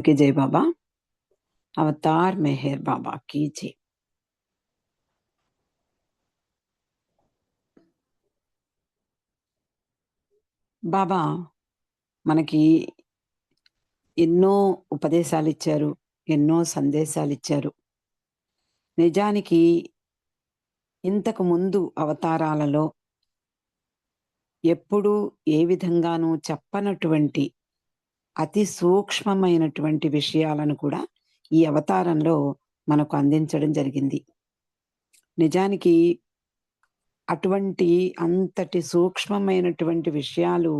की जय बाबा अवतार मेहर बाबा की जय బాబా మనకి ఎన్నో ఉపదేశాలు ఇచ్చారు ఎన్నో సందేశాలు ఇచ్చారు నిజానికి ఇంతకు ముందు అవతారాలలో ఎప్పుడూ ఏ విధంగానూ చెప్పనటువంటి అతి సూక్ష్మమైనటువంటి విషయాలను కూడా ఈ అవతారంలో మనకు అందించడం జరిగింది. నిజానికి అటువంటి అంతటి సూక్ష్మమైనటువంటి విషయాలు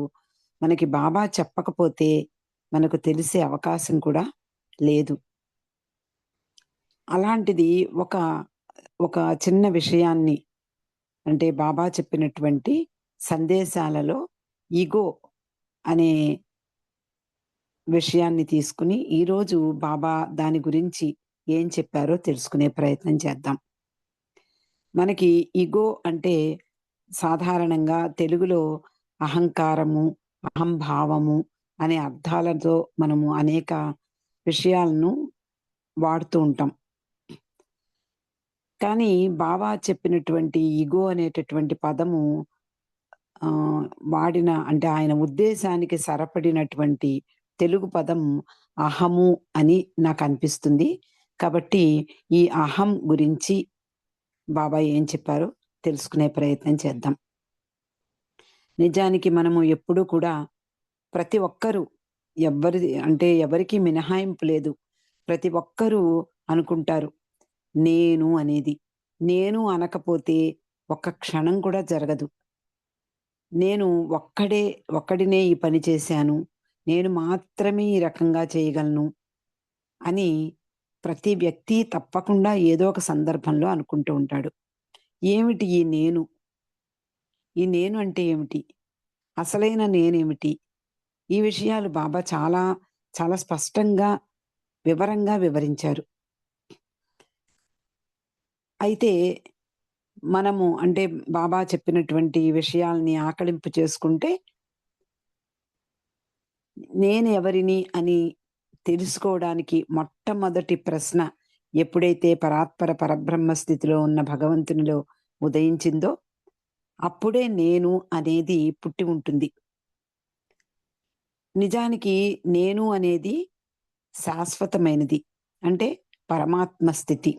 మనకి బాబా చెప్పకపోతే మనకు తెలిసే అవకాశం కూడా లేదు. అలాంటిది ఒక ఒక చిన్న విషయాన్ని అంటే బాబా చెప్పినటువంటి సందేశాలలో ఈగో అనే విషయాన్ని తీసుకుని ఈరోజు బాబా దాని గురించి ఏం చెప్పారో తెలుసుకునే ప్రయత్నం చేద్దాం. మనకి ఇగో అంటే సాధారణంగా తెలుగులో అహంకారము అహంభావము అనే అర్థాలతో మనము అనేక విషయాలను వాడుతూ ఉంటాం. కానీ బాబా చెప్పినటువంటి ఇగో అనేటటువంటి పదము వాడిన అంటే ఆయన ఉద్దేశానికి సరపడినటువంటి తెలుగు పదం అహము అని నాకు అనిపిస్తుంది కాబట్టి ఈ అహం గురించి బాబా ఏం చెప్పారో తెలుసుకునే ప్రయత్నం చేద్దాం. నిజానికి మనము ఎప్పుడూ కూడా ప్రతి ఒక్కరూ ఎవరి అంటే ఎవరికి మినహాయింపు లేదు. ప్రతి ఒక్కరూ అనుకుంటారు నేను అనేది. నేను అనకపోతే ఒక్క క్షణం కూడా జరగదు. నేను ఒక్కడే ఒక్కడినే ఈ పని చేశాను. నేను మాత్రమే ఈ రకంగా చేయగలను అని ప్రతి వ్యక్తి తప్పకుండా ఏదో ఒక సందర్భంలో అనుకుంటూ ఉంటాడు. ఏమిటి ఈ నేను? ఈ నేను అంటే ఏమిటి? అసలైన నేనేమిటి? ఈ విషయాలు బాబా చాలా చాలా స్పష్టంగా వివరంగా వివరించారు. అయితే మనము అంటే బాబా చెప్పినటువంటి విషయాల్ని ఆకలింపు చేసుకుంటే నేను ఎవరిని అని తెలుసుకోవడానికి మొట్టమొదటి ప్రశ్న ఎప్పుడైతే పరాత్పర పరబ్రహ్మ స్థితిలో ఉన్న భగవంతునిలో ఉదయించిందో అప్పుడే నేను అనేది పుట్టి ఉంటుంది. నిజానికి నేను అనేది శాశ్వతమైనది. అంటే పరమాత్మ స్థితి.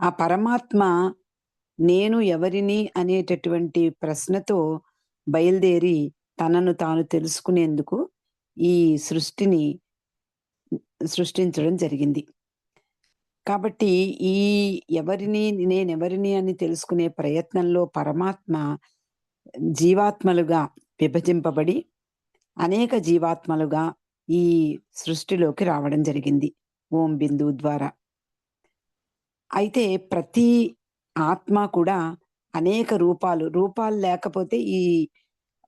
ఆ పరమాత్మ నేను ఎవరిని అనేటటువంటి ప్రశ్నతో బయలుదేరి తనను తాను తెలుసుకునేందుకు ఈ సృష్టిని సృష్టించడం జరిగింది. కాబట్టి ఈ ఎవరిని నేనెవరిని అని తెలుసుకునే ప్రయత్నంలో పరమాత్మ జీవాత్మలుగా విభజింపబడి అనేక జీవాత్మలుగా ఈ సృష్టిలోకి రావడం జరిగింది ఓం బిందు ద్వారా. అయితే ప్రతి ఆత్మ కూడా అనేక రూపాలు రూపాలు లేకపోతే ఈ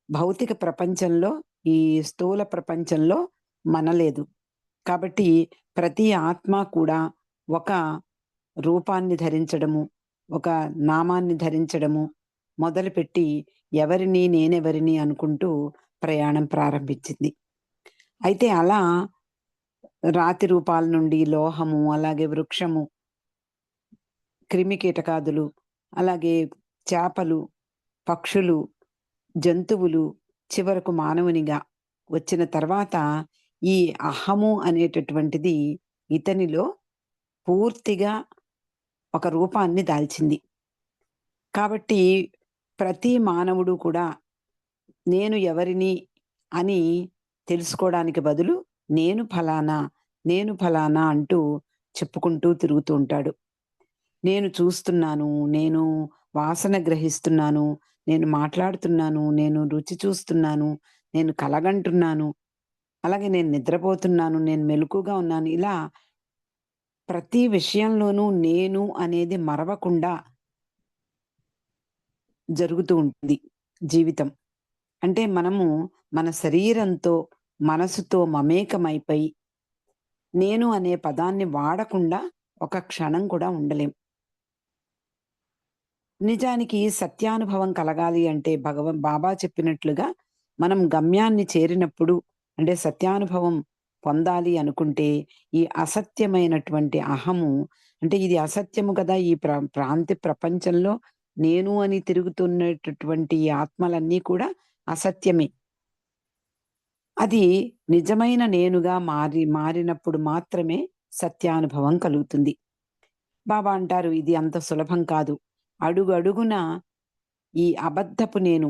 భౌతిక ప్రపంచంలో ఈ స్థూల ప్రపంచంలో మనలేదు. కాబట్టి ప్రతి ఆత్మ కూడా ఒక రూపాన్ని ధరించడము ఒక నామాన్ని ధరించడము మొదలుపెట్టి ఎవరిని నేనెవరిని అనుకుంటూ ప్రయాణం ప్రారంభించింది. అయితే అలా రాతి రూపాల నుండి లోహము అలాగే వృక్షము క్రిమి కీటకాదులు అలాగే చేపలు పక్షులు జంతువులు చివరకు మానవునిగా వచ్చిన తర్వాత ఈ అహము అనేటటువంటిది ఇతనిలో పూర్తిగా ఒక రూపాన్ని దాల్చింది. కాబట్టి ప్రతి మానవుడు కూడా నేను ఎవరిని అని తెలుసుకోవడానికి బదులు నేను ఫలానా నేను ఫలానా అంటూ చెప్పుకుంటూ తిరుగుతూ ఉంటాడు. నేను చూస్తున్నాను నేను వాసన గ్రహిస్తున్నాను నేను మాట్లాడుతున్నాను నేను రుచి చూస్తున్నాను నేను కలగంటున్నాను అలాగే నేను నిద్రపోతున్నాను నేను మెలకుగా ఉన్నాను. ఇలా ప్రతి విషయంలోనూ నేను అనేది మరవకుండా జరుగుతూ ఉంటుంది జీవితం. అంటే మనము మన శరీరంతో మనసుతో మమేకమైపోయి నేను అనే పదాన్ని వాడకుండా ఒక క్షణం కూడా ఉండలేం. నిజానికి సత్యానుభవం కలగాలి అంటే భగవ బాబా చెప్పినట్లుగా మనం గమ్యాన్ని చేరినప్పుడు అంటే సత్యానుభవం పొందాలి అనుకుంటే ఈ అసత్యమైనటువంటి అహము అంటే ఇది అసత్యము కదా ఈ ప్ర ప్రాంతి ప్రపంచంలో నేను అని తిరుగుతున్నటువంటి ఈ ఆత్మలన్నీ కూడా అసత్యమే. అది నిజమైన నేనుగా మారి మారినప్పుడు మాత్రమే సత్యానుభవం కలుగుతుంది. బాబా అంటారు ఇది అంత సులభం కాదు. అడుగడుగున ఈ అబద్ధపు నేను,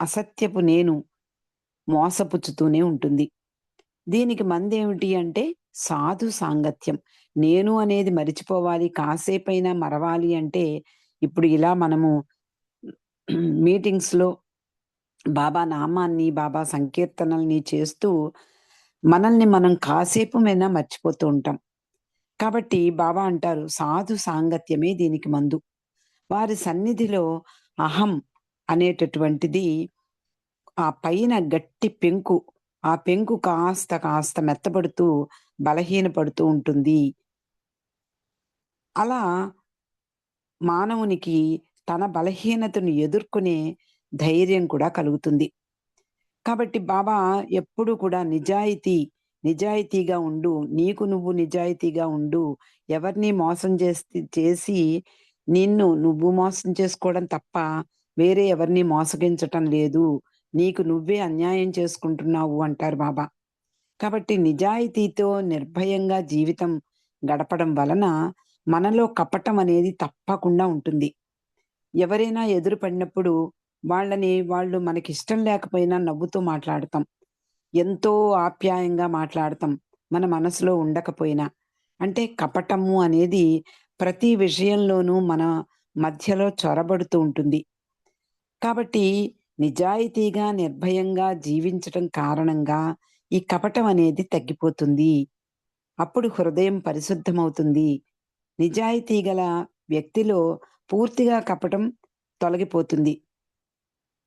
అసత్యపు నేను మోసపుచ్చుతూనే ఉంటుంది. దీనికి మందేమిటి అంటే సాధు సాంగత్యం. నేను అనేది మరిచిపోవాలి, కాసేపైనా మరవాలి అంటే ఇప్పుడు ఇలా మనము మీటింగ్స్‌లో బాబా నామాన్ని, బాబా సంకీర్తనల్ని చేస్తూ మనల్ని మనం కాసేపుమైనా మర్చిపోతూ ఉంటాం. కాబట్టి బాబా అంటారు సాధు సాంగత్యమే దీనికి మందు. వారి సన్నిధిలో అహం అనేటటువంటిది ఆ పైన గట్టి పెంకు, ఆ పెంకు కాస్త కాస్త మెత్తబడుతూ, బలహీనపడుతూ ఉంటుంది. అలా మానవునికి తన బలహీనతను ఎదుర్కొనే ధైర్యం కూడా కలుగుతుంది. కాబట్టి బాబా ఎప్పుడూ కూడా నిజాయితీ, నిజాయితీగా ఉండు. నీకు నువ్వు నిజాయితీగా ఉండు. ఎవరిని మోసం చేసి చేసి నిన్ను నువ్వు మోసం చేసుకోవడం తప్ప వేరే ఎవరిని మోసగించటం లేదు. నీకు నువ్వే అన్యాయం చేసుకుంటున్నావు అంటారు బాబా. కాబట్టి నిజాయితీతో నిర్భయంగా జీవితం గడపడం వలన మనలో కపటం అనేది తప్పకుండా ఉంటుంది. ఎవరైనా ఎదురు పడినప్పుడు వాళ్ళని వాళ్ళు మనకిష్టం లేకపోయినా నవ్వుతూ మాట్లాడతాం. ఎంతో ఆప్యాయంగా మాట్లాడతాం. మన మనసులో ఉండకపోయినా. అంటే కపటము అనేది ప్రతి విషయంలోనూ మన మధ్యలో చొరబడుతూ ఉంటుంది. కాబట్టి నిజాయితీగా, నిర్భయంగా జీవించటం కారణంగా ఈ కపటం అనేది తగ్గిపోతుంది. అప్పుడు హృదయం పరిశుద్ధమవుతుంది. నిజాయితీ గల వ్యక్తిలో పూర్తిగా కపటం తొలగిపోతుంది.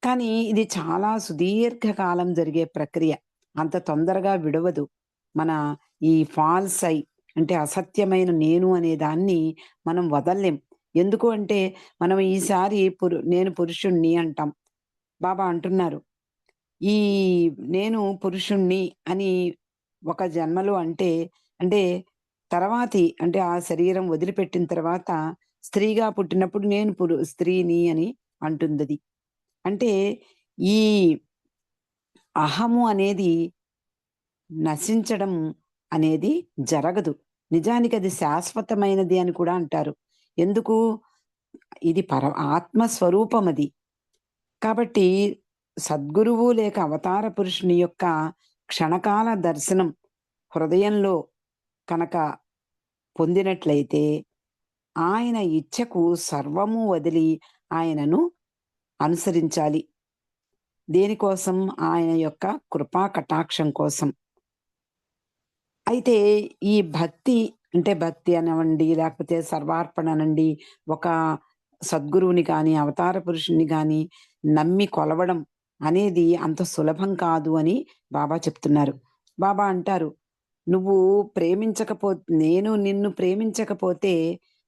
కానీ ఇది చాలా సుదీర్ఘకాలం జరిగే ప్రక్రియ. అంత తొందరగా విడవదు. మన ఈ ఫాల్స్ ఐ అంటే అసత్యమైన నేను అనే దాన్ని మనం వదల్లేం. ఎందుకు అంటే మనం ఈసారి పురు నేను పురుషుణ్ణి అంటాం. బాబా అంటున్నారు. ఈ నేను పురుషుణ్ణి అని ఒక జన్మలో అంటే, అంటే తర్వాతి అంటే ఆ శరీరం వదిలిపెట్టిన తర్వాత స్త్రీగా పుట్టినప్పుడు నేను పురు స్త్రీని అని అంటుంది అంటే ఈ అహము అనేది నశించడం అనేది జరగదు. నిజానికి అది శాశ్వతమైనది అని కూడా అంటారు. ఎందుకు? ఇది పర ఆత్మ స్వరూపం అది. కాబట్టి సద్గురువు లేక అవతార పురుషుని యొక్క క్షణకాల దర్శనం హృదయంలో కనుక పొందినట్లయితే ఆయన ఇచ్ఛకు సర్వము వదిలి ఆయనను అనుసరించాలి. దేనికోసం? ఆయన యొక్క కృపా కటాక్షం కోసం. అయితే ఈ భక్తి అంటే భక్తి అనివ్వండి, లేకపోతే సర్వార్పణ అనండి, ఒక సద్గురువుని కానీ అవతార పురుషుని కానీ నమ్మి కొలవడం అనేది అంత సులభం కాదు అని బాబా చెప్తున్నారు. బాబా అంటారు, "నువ్వు ప్రేమించకపో నేను నిన్ను ప్రేమించకపోతే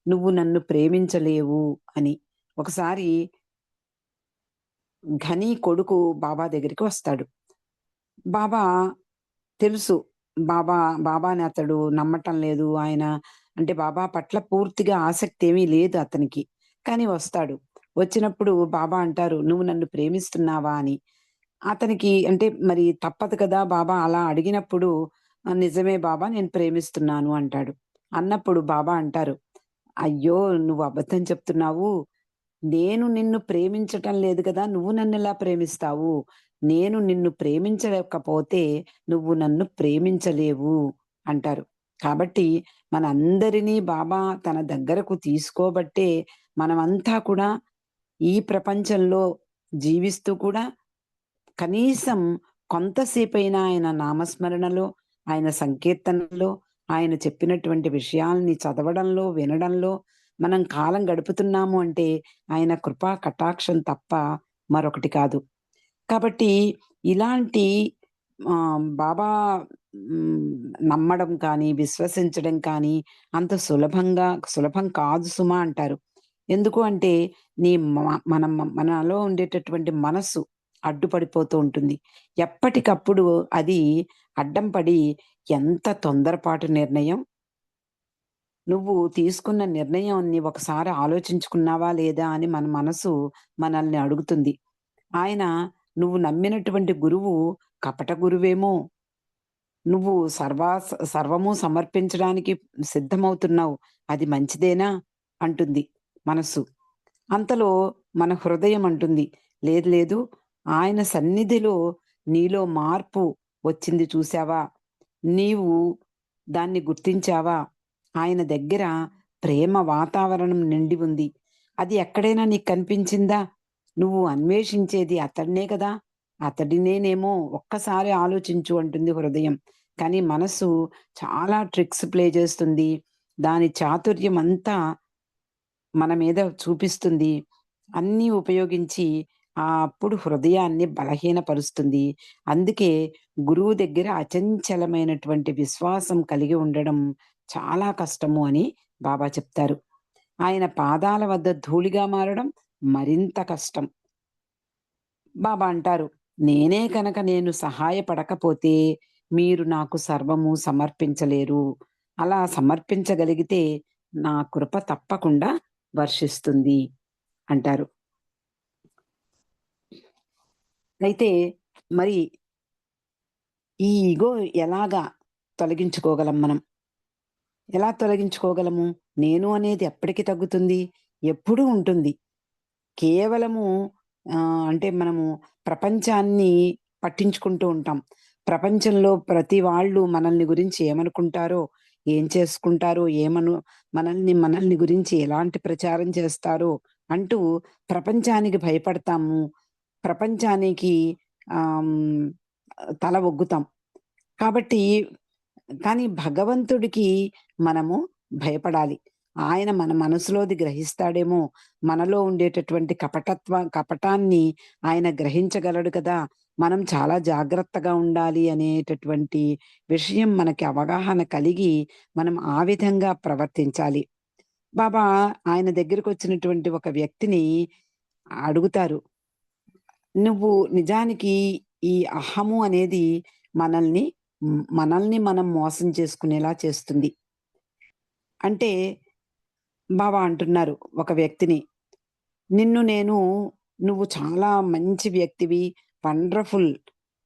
నువ్వు నన్ను ప్రేమించలేవు" అని. ఒకసారి ఘనీ కొడుకు బాబా దగ్గరికి వస్తాడు. బాబా తెలుసు. బాబా బాబాని అతడు నమ్మటం లేదు. ఆయన అంటే బాబా పట్ల పూర్తిగా ఆసక్తి ఏమీ లేదు అతనికి. కానీ వస్తాడు. వచ్చినప్పుడు బాబా అంటారు, "నువ్వు నన్ను ప్రేమిస్తున్నావా?" అని. అతనికి అంటే మరి తప్పదు కదా! బాబా అలా అడిగినప్పుడు నిజమే బాబా నేను ప్రేమిస్తున్నాను" అంటాడు. అన్నప్పుడు బాబా అంటారు, "అయ్యో! నువ్వు అబద్ధం చెప్తున్నావు. నేను నిన్ను ప్రేమించటం లేదు కదా! నువ్వు నన్ను ఎలా ప్రేమిస్తావు? నేను నిన్ను ప్రేమించలేకపోతే నువ్వు నన్ను ప్రేమించలేవు" అంటారు. కాబట్టి మనందరినీ బాబా తన దగ్గరకు తీసుకోబట్టే మనమంతా కూడా ఈ ప్రపంచంలో జీవిస్తూ కూడా కనీసం కొంతసేపైనా ఆయన నామస్మరణలో, ఆయన సంకీర్తనలో, ఆయన చెప్పినటువంటి విషయాల్ని చదవడంలో, వినడంలో మనం కాలం గడుపుతున్నాము అంటే ఆయన కృపా కటాక్షం తప్ప మరొకటి కాదు. కాబట్టి ఇలాంటి బాబా నమ్మడం కానీ, విశ్వసించడం కానీ అంత సులభంగా సులభం కాదు సుమా అంటారు. ఎందుకు అంటే నీ మనం మనలో ఉండేటటువంటి మనస్సు అడ్డుపడిపోతూ ఉంటుంది. ఎప్పటికప్పుడు అది అడ్డం పడి ఎంత తొందరపాటు నిర్ణయం. నువ్వు తీసుకున్న నిర్ణయాన్ని ఒకసారి ఆలోచించుకున్నావా లేదా అని మన మనసు మనల్ని అడుగుతుంది. ఆయన నువ్వు నమ్మినటువంటి గురువు కపట గురువేమో! నువ్వు సర్వా సర్వము సమర్పించడానికి సిద్ధమవుతున్నావు. అది మంచిదేనా? అంటుంది మనస్సు. అంతలో మన హృదయం అంటుంది. లేదు లేదు ఆయన సన్నిధిలో నీలో మార్పు వచ్చింది చూసావా? నీవు దాన్ని గుర్తించావా? ఆయన దగ్గర ప్రేమ వాతావరణం నిండి ఉంది. అది ఎక్కడైనా నీకు కనిపించిందా? నువ్వు అన్వేషించేది అతడినే కదా! అతడినేనేమో ఒక్కసారి ఆలోచించు అంటుంది హృదయం. కానీ మనసు చాలా ట్రిక్స్ ప్లే చేస్తుంది. దాని చాతుర్యం అంతా మన మీద చూపిస్తుంది. అన్నీ ఉపయోగించి అప్పుడు హృదయాన్ని బలహీనపరుస్తుంది. అందుకే గురువు దగ్గర అచంచలమైనటువంటి విశ్వాసం కలిగి ఉండడం చాలా కష్టము అని బాబా చెప్తారు. ఆయన పాదాల వద్ద ధూళిగా మారడం మరింత కష్టం. బాబా అంటారు, "నేనే కనుక నేను సహాయపడకపోతే మీరు నాకు సర్వము సమర్పించలేరు. అలా సమర్పించగలిగితే నా కృప తప్పకుండా వర్షిస్తుంది" అంటారు. అయితే మరి ఈ ఈగో ఎలాగా తొలగించుకోగలం మనం? ఎలా తొలగించుకోగలము? నేను అనేది ఎప్పటికి తగ్గుతుంది? ఎప్పుడూ ఉంటుంది. కేవలము అంటే మనము ప్రపంచాన్ని పట్టించుకుంటూ ఉంటాం. ప్రపంచంలో ప్రతి వాళ్ళు మనల్ని గురించి ఏమనుకుంటారో, ఏం చేసుకుంటారో, ఏమను మనల్ని మనల్ని గురించి ఎలాంటి ప్రచారం చేస్తారో అంటూ ప్రపంచానికి భయపడతాము. ప్రపంచానికి తల ఒగ్గుతాం. కాబట్టి కానీ భగవంతుడికి మనము భయపడాలి. ఆయన మన మనసులోది గ్రహిస్తాడేమో! మనలో ఉండేటటువంటి కపటత్వ కపటాన్ని ఆయన గ్రహించగలడు కదా! మనం చాలా జాగ్రత్తగా ఉండాలి అనేటటువంటి విషయం మనకి అవగాహన కలిగి, మనం ఆ విధంగా ప్రవర్తించాలి. బాబా ఆయన దగ్గరకొచ్చినటువంటి ఒక వ్యక్తిని అడుగుతారు. "నువ్వు నిజానికి ఈ అహము అనేది మనల్ని మనల్ని మనం మోసం చేసుకునేలా చేస్తుంది." అంటే బాబా అంటున్నారు ఒక వ్యక్తిని, "నిన్ను నేను నువ్వు చాలా మంచి వ్యక్తివి, వండర్‌ఫుల్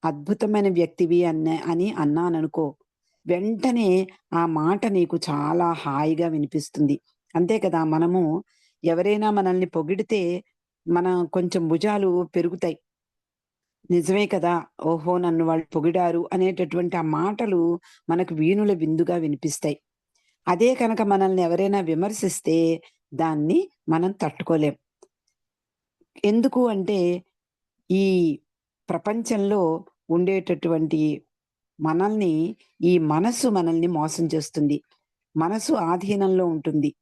అద్భుతమైన వ్యక్తివి" అన్న అని అన్నాననుకో, వెంటనే ఆ మాట నీకు చాలా హాయిగా వినిపిస్తుంది. అంతే కదా! మనము ఎవరైనా మనల్ని పొగిడితే మన కొంచెం భుజాలు పెరుగుతాయి. నిజమే కదా! ఓహో! నన్ను వాళ్ళు పొగిడారు అనేటటువంటి ఆ మాటలు మనకు వీణుల విందుగా వినిపిస్తాయి. అదే కనుక మనల్ని ఎవరైనా విమర్శిస్తే దాన్ని మనం తట్టుకోలేం. ఎందుకు అంటే ఈ ప్రపంచంలో ఉండేటటువంటి మనల్ని ఈ మనసు మనల్ని మోసం చేస్తుంది. మనసు ఆధీనంలో ఉంటుంది.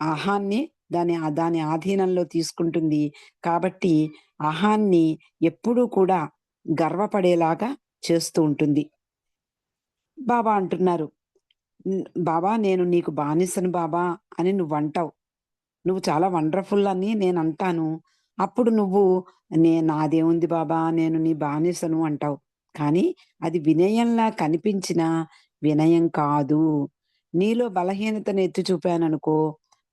అహాన్ని దాని దాని ఆధీనంలో తీసుకుంటుంది. కాబట్టి అహాన్ని ఎప్పుడూ కూడా గర్వపడేలాగా చేస్తూ ఉంటుంది. బాబా అంటున్నారు, బాబా నేను నీకు బానిసను బాబా" అని నువ్వు అంటావు నువ్వు చాలా వండర్‌ఫుల్ అని నేను అంటాను అప్పుడు నువ్వు నే నాదేముంది బాబా నేను నీ బానిసను అంటావు. కానీ అది వినయంలా కనిపించినా వినయం కాదు. నీలో బలహీనతను ఎత్తి చూపాననుకో,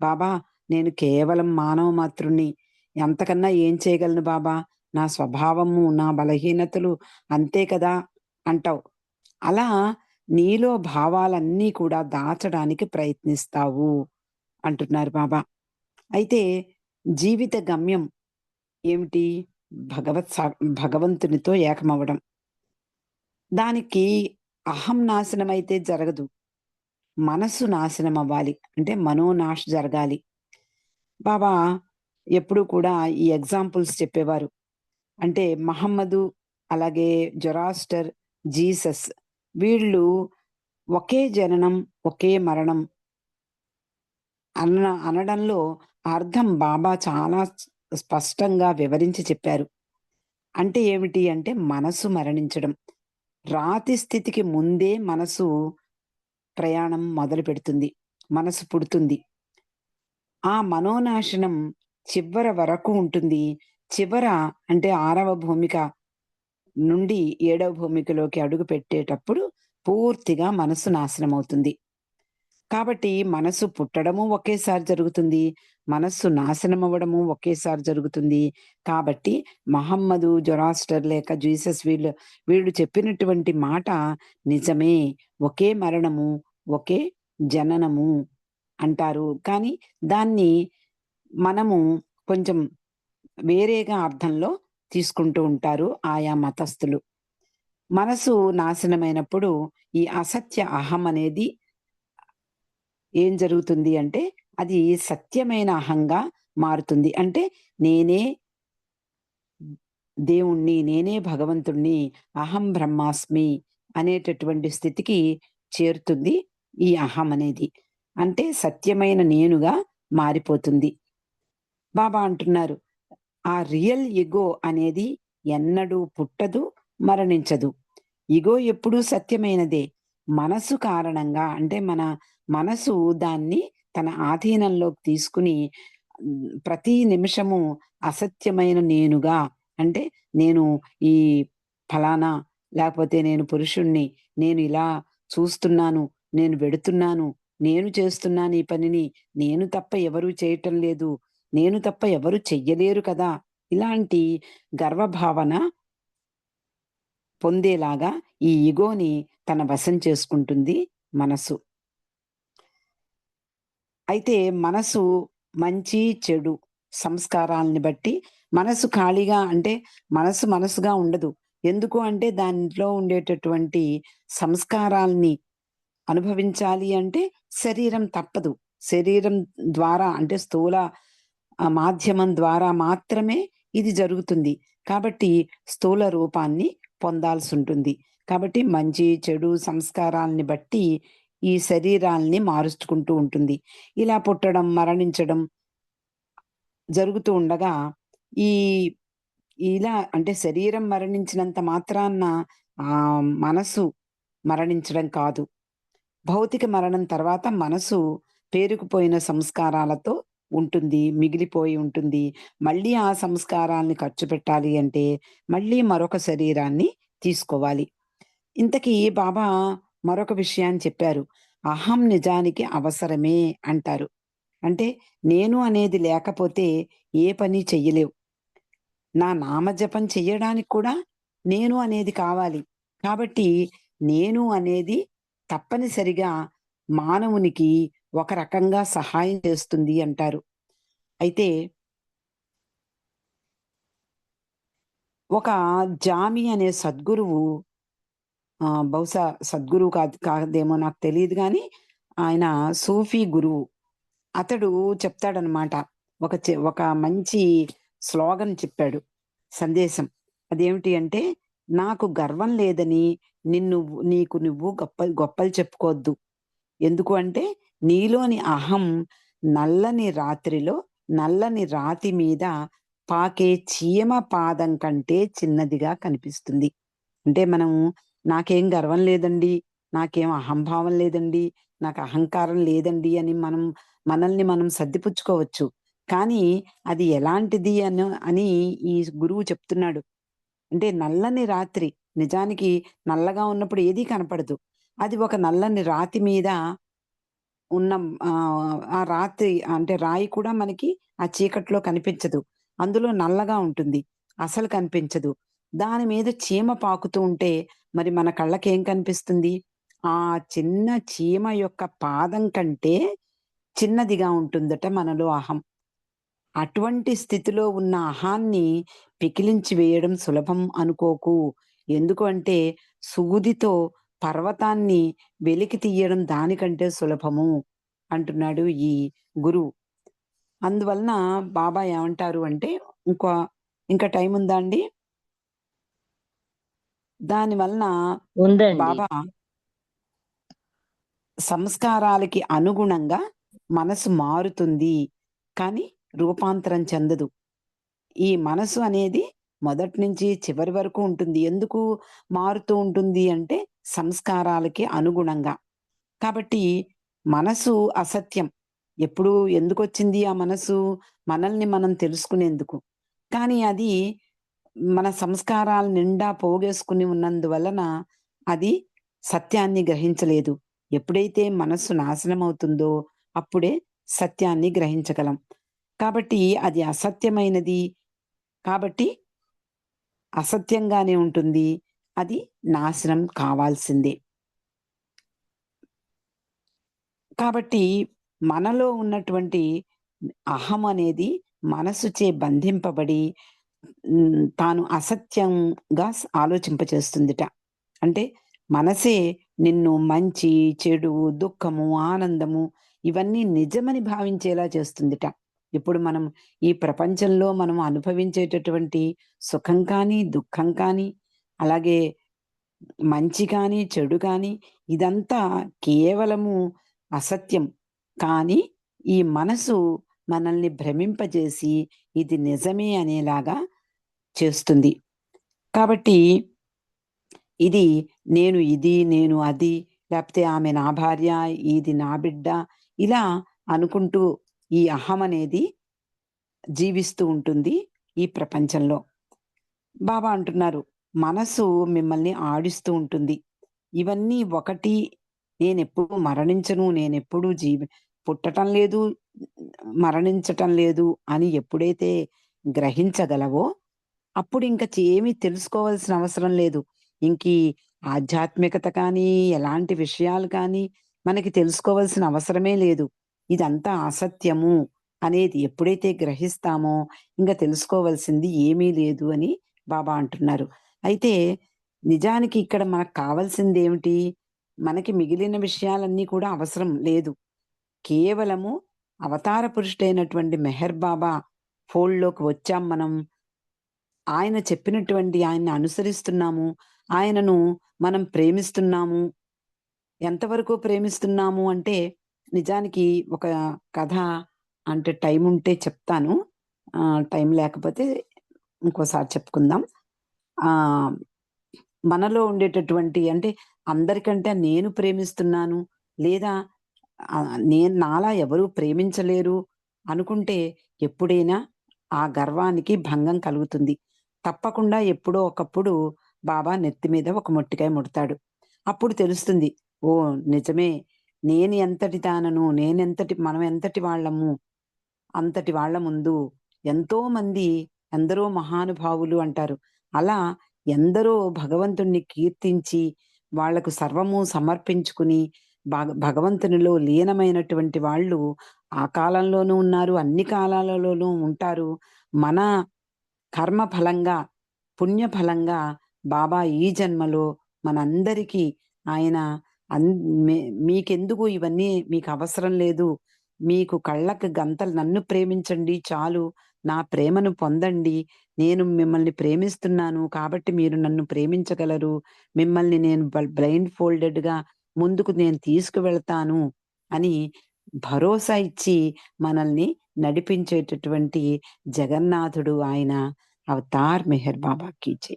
బాబా నేను కేవలం మానవ మాతృణ్ణి ఎంతకన్నా ఏం చేయగలను బాబా? నా స్వభావము, నా బలహీనతలు అంతే కదా! అంటావు. అలా నీలో భావాలన్నీ కూడా దాచడానికి ప్రయత్నిస్తావు అంటున్నారు బాబా. అయితే జీవిత గమ్యం ఏమిటి? భగవత్ సా భగవంతునితో ఏకమవ్వడం. దానికి అహం నాశనం అయితే జరగదు. మనస్సు నాశనం అవ్వాలి. అంటే మనోనాశ జరగాలి. బాబా ఎప్పుడూ కూడా ఈ ఎగ్జాంపుల్స్ చెప్పేవారు. అంటే మహమ్మదు, అలాగే జొరాస్టర్, జీసస్ వీళ్ళు ఒకే జననం, ఒకే మరణం అన్న అనడంలో అర్థం బాబా చాలా స్పష్టంగా వివరించి చెప్పారు. అంటే ఏమిటి అంటే మనసు మరణించడం. రాతి స్థితికి ముందే మనసు ప్రయాణం మొదలు పెడుతుంది మనసు పుడుతుంది. ఆ మనోనాశనం చివర వరకు ఉంటుంది. చివర అంటే ఆరవ భూమిక నుండి ఏడవ భూమికలోకి అడుగు పెట్టేటప్పుడు పూర్తిగా మనసు నాశనమవుతుంది. కాబట్టి మనసు పుట్టడము ఒకేసారి జరుగుతుంది. మనస్సు నాశనమవ్వడము ఒకేసారి జరుగుతుంది. కాబట్టి మహమ్మదు, జొరాస్టర్ లేక జీసస్ వీళ్ళు వీళ్ళు చెప్పినటువంటి మాట నిజమే. ఒకే మరణము, ఒకే జననము అంటారు. కానీ దాన్ని మనము కొంచెం వేరేగా అర్థంలో తీసుకుంటూ ఉంటారు ఆయా మతస్థులు. మనసు నాశనమైనప్పుడు ఈ అసత్య అహం అనేది ఏం జరుగుతుంది అంటే అది సత్యమైన అహంగా మారుతుంది. అంటే నేనే దేవుణ్ణి, నేనే భగవంతుణ్ణి అహం బ్రహ్మాస్మి అనేటటువంటి స్థితికి చేరుతుంది ఈ అహం అనేది. అంటే సత్యమైన నేనుగా మారిపోతుంది. బాబా అంటున్నారు, ఆ రియల్ ఇగో అనేది ఎన్నడూ పుట్టదు, మరణించదు. ఇగో ఎప్పుడూ సత్యమైనదే. మనసు కారణంగా అంటే మన మనసు దాన్ని తన ఆధీనంలోకి తీసుకుని ప్రతి నిమిషము అసత్యమైన నేనుగా అంటే నేను ఈ ఫలానా లేకపోతే నేను పురుషుణ్ణి, నేను ఇలా చూస్తున్నాను, నేను వెడుతున్నాను, నేను చేస్తున్నాను ఈ పనిని, నేను తప్ప ఎవరు చేయటం లేదు, నేను తప్ప ఎవరు చెయ్యలేరు కదా! ఇలాంటి గర్వభావన పొందేలాగా ఈ ఇగోని తన వశం చేసుకుంటుంది మనసు. అయితే మనసు మంచి, చెడు సంస్కారాల్ని బట్టి మనసు ఖాళీగా అంటే మనసు మనసుగా ఉండదు. ఎందుకు అంటే దాంట్లో ఉండేటటువంటి సంస్కారాల్ని అనుభవించాలి అంటే శరీరం తప్పదు. శరీరం ద్వారా అంటే స్థూల మాధ్యమం ద్వారా మాత్రమే ఇది జరుగుతుంది. కాబట్టి స్థూల రూపాన్ని పొందాల్సి ఉంటుంది కాబట్టి మంచి, చెడు సంస్కారాల్ని బట్టి ఈ శరీరాల్ని మారుచుకుంటూ ఉంటుంది. ఇలా పుట్టడం, మరణించడం జరుగుతూ ఉండగా ఈ ఇలా అంటే శరీరం మరణించినంత మాత్రాన ఆ మనసు మరణించడం కాదు. భౌతిక మరణం తర్వాత మనసు పేరుకుపోయిన సంస్కారాలతో ఉంటుంది. మిగిలిపోయి ఉంటుంది. మళ్ళీ ఆ సంస్కారాన్ని ఖర్చు పెట్టాలి అంటే మళ్ళీ మరొక శరీరాన్ని తీసుకోవాలి. ఇంతకీ బాబా మరొక విషయాన్ని చెప్పారు. అహం నిజానికి అవసరమే అంటారు. అంటే నేను అనేది లేకపోతే ఏ పని చెయ్యలేవు. నా నామజపం చెయ్యడానికి కూడా నేను అనేది కావాలి. కాబట్టి నేను అనేది తప్పనిసరిగా మానవునికి ఒక రకంగా సహాయం చేస్తుంది అంటారు. అయితే ఒక జామి అనే సద్గురువు బహుశా సద్గురువు కాదు కాదేమో నాకు తెలియదు కానీ ఆయన సూఫీ గురువు. అతడు చెప్తాడనమాట. ఒక చె ఒక మంచి స్లోగన్ చెప్పాడు. సందేశం. అదేమిటి అంటే, నాకు గర్వం లేదని నిన్ను నీకు నువ్వు గొప్ప గొప్పలు చెప్పుకోవద్దు. ఎందుకు అంటే, నీలోని అహం నల్లని రాత్రిలో నల్లని రాతి మీద పాకే చీమ పాదం కంటే చిన్నదిగా కనిపిస్తుంది. అంటే మనం నాకేం గర్వం లేదండి, నాకేం అహంభావం లేదండి, నాకు అహంకారం లేదండి అని మనం మనల్ని మనం సర్దిపుచ్చుకోవచ్చు. కానీ అది ఎలాంటిది అని అని ఈ గురువు చెప్తున్నాడు. అంటే నల్లని రాత్రి నిజానికి నల్లగా ఉన్నప్పుడు ఏదీ కనపడదు. అది ఒక నల్లని రాతి మీద ఉన్న ఆ రాత్రి అంటే రాయి కూడా మనకి ఆ చీకట్లో కనిపించదు. అందులో నల్లగా ఉంటుంది. అసలు కనిపించదు. దాని మీద చీమ పాకుతూ ఉంటే మరి మన కళ్ళకేం కనిపిస్తుంది? ఆ చిన్న చీమ యొక్క పాదం కంటే చిన్నదిగా ఉంటుందట మనలో అహం. అటువంటి స్థితిలో ఉన్న అహాన్ని పికిలించి వేయడం సులభం అనుకోకు. ఎందుకు అంటే సూదితో పర్వతాన్ని వెలికి తీయడం దానికంటే సులభము అంటున్నాడు ఈ గురువు. అందువలన బాబా ఏమంటారు అంటే ఇంకో ఇంకా టైం ఉందా అండి? దాని వలన. బాబా సంస్కారాలకి అనుగుణంగా మనసు మారుతుంది. కానీ రూపాంతరం చెందదు. ఈ మనసు అనేది మొదటి నుంచి చివరి వరకు ఉంటుంది. ఎందుకు మారుతూ ఉంటుంది అంటే సంస్కారాలకి అనుగుణంగా. కాబట్టి మనసు అసత్యం. ఎప్పుడు ఎందుకొచ్చింది ఆ మనసు? మనల్ని మనం తెలుసుకునేందుకు. కానీ అది మన సంస్కారాల నిండా పోగేసుకుని ఉన్నందువలన అది సత్యాన్ని గ్రహించలేదు ఎప్పుడైతే మనస్సు నాశనం అవుతుందో అప్పుడే సత్యాన్ని గ్రహించగలం కాబట్టి అది అసత్యమైనది కాబట్టి అసత్యంగానే ఉంటుంది అది నాశనం కావాల్సిందే. కాబట్టి మనలో ఉన్నటువంటి అహం అనేది మనసుచే బంధింపబడి తాను అసత్యంగా ఆలోచింపచేస్తుందిట. అంటే మనసే నిన్ను మంచి చెడు దుఃఖము ఆనందము ఇవన్నీ నిజమని భావించేలా చేస్తుందిట. ఇప్పుడు మనం ఈ ప్రపంచంలో మనం అనుభవించేటటువంటి సుఖం కానీ దుఃఖం కానీ అలాగే మంచి కానీ చెడు కానీ ఇదంతా కేవలము అసత్యం. కానీ ఈ మనసు మనల్ని భ్రమింపజేసి ఇది నిజమే అనేలాగా చేస్తుంది. కాబట్టి ఇది నేను ఇది నేను అది లేకపోతే ఆమె నా భార్య ఇది నా బిడ్డ ఇలా అనుకుంటూ ఈ అహం అనేది జీవిస్తూ ఉంటుంది ఈ ప్రపంచంలో. బాబా అంటున్నారు మనసు మిమ్మల్ని ఆడిస్తూ ఉంటుంది. ఇవన్నీ ఒకటి నేనెప్పుడు మరణించను నేనెప్పుడు జీవి పుట్టటం లేదు మరణించటం లేదు అని ఎప్పుడైతే గ్రహించగలవో అప్పుడు ఇంకా ఏమీ తెలుసుకోవాల్సిన అవసరం లేదు. ఇంక ఆధ్యాత్మికత కానీ ఎలాంటి విషయాలు కానీ మనకి తెలుసుకోవాల్సిన అవసరమే లేదు. ఇదంతా అసత్యము అనేది ఎప్పుడైతే గ్రహిస్తామో ఇంకా తెలుసుకోవాల్సింది ఏమీ లేదు అని బాబా అంటున్నారు. అయితే నిజానికి ఇక్కడ మనకు కావాల్సింది ఏమిటి? మనకి మిగిలిన విషయాలన్నీ కూడా అవసరం లేదు. కేవలము అవతార పురుషుడైనటువంటి మెహర్ బాబా ఫోల్డ్లోకి వచ్చాం మనం. ఆయన చెప్పినటువంటి ఆయన్ని అనుసరిస్తున్నాము. ఆయనను మనం ప్రేమిస్తున్నాము. ఎంతవరకు ప్రేమిస్తున్నాము అంటే నిజానికి ఒక కథ అంటే టైం ఉంటే చెప్తాను. టైం లేకపోతే ఇంకోసారి చెప్పుకుందాం. ఆ మనలో ఉండేటటువంటి అంటే అందరికంటే నేను ప్రేమిస్తున్నాను లేదా నేను నాలా ఎవరు ప్రేమించలేరు అనుకుంటే ఎప్పుడైనా ఆ గర్వానికి భంగం కలుగుతుంది. తప్పకుండా ఎప్పుడో ఒకప్పుడు బాబా నెత్తి మీద ఒక మొట్టికాయ ముడతాడు. అప్పుడు తెలుస్తుంది ఓ నిజమే నేను ఎంతటి తానను నేనెంతటి మనం ఎంతటి వాళ్ళము అంతటి వాళ్ళ ముందు ఎంతో మంది ఎందరో మహానుభావులు అంటారు. అలా ఎందరో భగవంతుణ్ణి కీర్తించి వాళ్ళకు సర్వము సమర్పించుకుని భగ భగవంతునిలో లీనమైనటువంటి వాళ్ళు ఆ కాలంలోనూ ఉన్నారు అన్ని కాలాలలోనూ ఉంటారు. మన కర్మ ఫలంగా పుణ్య ఫలంగా బాబా ఈ జన్మలో మనందరికీ ఆయన అన్ మీకెందుకు ఇవన్నీ మీకు అవసరం లేదు మీకు కళ్ళకు గంతలు నన్ను ప్రేమించండి చాలు నా ప్రేమను పొందండి. నేను మిమ్మల్ని ప్రేమిస్తున్నాను కాబట్టి మీరు నన్ను ప్రేమించగలరు. మిమ్మల్ని నేను బ్లైండ్ ఫోల్డెడ్గా ముందుకు నేను తీసుకువెళ్తాను అని భరోసా ఇచ్చి మనల్ని నడిపించేటటువంటి జగన్నాథుడు ఆయన అవతార్ మెహర్ బాబా కీచే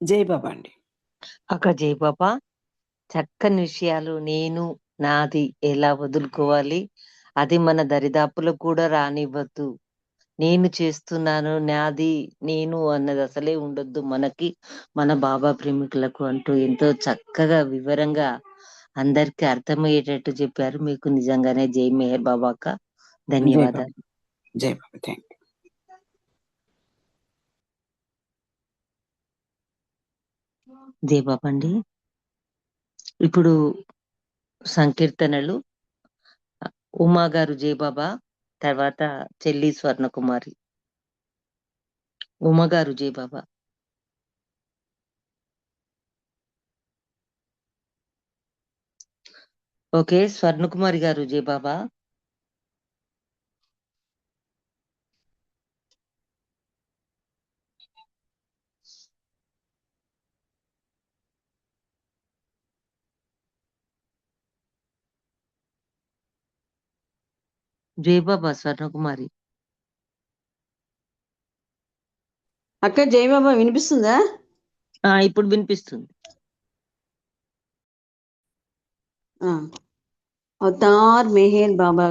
జై బాబా అండి. అక్క జై బాబా. చక్కని విషయాలు. నేను నాది ఎలా వదులుకోవాలి? అది మన దరిదాపులో కూడా రానివ్వద్దు. నేను చేస్తున్నాను నాది నేను అన్నది అసలే ఉండొద్దు. మనకి మన బాబా ప్రేమికులకు అంటూ ఎంతో చక్కగా వివరంగా అందరికి అర్థమయ్యేటట్టు చెప్పారు. మీకు నిజంగానే జై మెహర్ బాబా అక్క. ధన్యవాదాలు. జై బాబా. థ్యాంక్ జై బాబా అండి. ఇప్పుడు సంకీర్తనలు ఉమా గారు జై బాబా తర్వాత చెల్లి స్వర్ణకుమారి. ఉమా గారు జై బాబా ఓకే స్వర్ణకుమారి గారు జై బాబా జై బాబా స్వర్ణకుమారి అక్క జయబాబా వినిపిస్తుందా? ఆ ఇప్పుడు వినిపిస్తుంది. అవతార్ మెహర్ బాబా